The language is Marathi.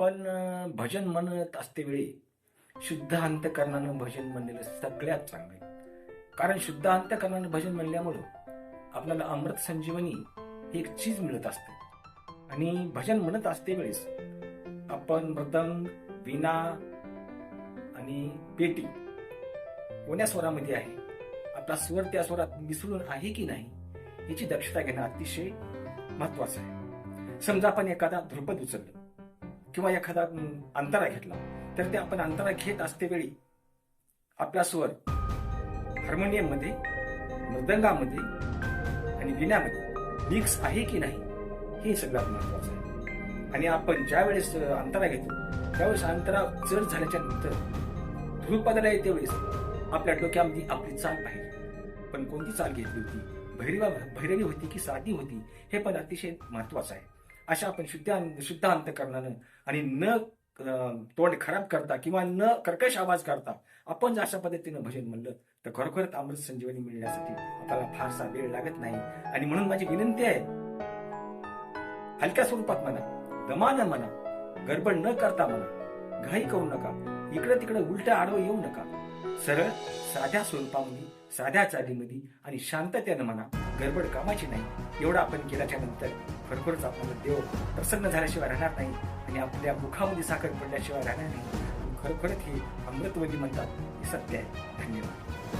आपण भजन म्हणत असते वेळी शुद्ध अंतकरणानं भजन म्हणलेलं सगळ्यात चांगलं आहे. कारण शुद्ध अंतकरणानं भजन म्हणल्यामुळं आपल्याला अमृत संजीवनी ही एक चीज मिळत असते. आणि भजन म्हणत असते वेळेस आपण मृदंग विना आणि पेटी कोण्या स्वरामध्ये आहे? आपला स्वर त्या स्वरात मिसळून आहे की नाही याची दक्षता घेणं अतिशय महत्वाचं आहे. समजा आपण एखादा ध्रुपद उचललं. किंवा एखादा अंतरा घेतला तर ते आपण अंतरा घेत असते वेळी आपला स्वर हार्मोनियममध्ये मृदंगामध्ये आणि विण्यामध्ये मिक्स आहे की नाही हे सगळ्यात महत्वाचं आहे. आणि आपण ज्या वेळेस अंतरा घेतो त्यावेळेस अंतरा जड झाल्याच्यानंतर ध्रुपदाला येते वेळेस आपल्या डोक्यामध्ये आपली चाल पाहिजे पण कोणती चाल घेतली होती? भैरवा भैरवी होती की साधी होती? हे पण अतिशय महत्वाचं आहे. अशा आपण शुद्ध शुद्ध अंतकरणानं आणि न तोंड खराब करता किंवा न कर्कश आवाज करता आपण जर अशा पद्धतीनं भजन म्हणलं तर खरोखरच अमृत संजीवनी मिळण्यासाठी आपल्याला फारसा वेळ लागत नाही. आणि म्हणून माझी विनंती आहे हलक्या स्वरूपात म्हणा दमान म्हणा गडबड न करता म्हणा घाई करू नका इकडं तिकडं उलट आडवं येऊ नका. सरळ साध्या स्वरूपामध्ये साध्या चालीमध्ये आणि शांततेनं म्हणा गडबड कामाची नाही. एवढं आपण केल्याच्यानंतर खरोखरच आपल्याला देव प्रसन्न झाल्याशिवाय राहणार नाही आणि आपल्या मुखामध्ये साखर पडल्याशिवाय राहणार नाही. खरोखरच हे अमृतवली म्हणतात हे सत्य आहे. धन्यवाद.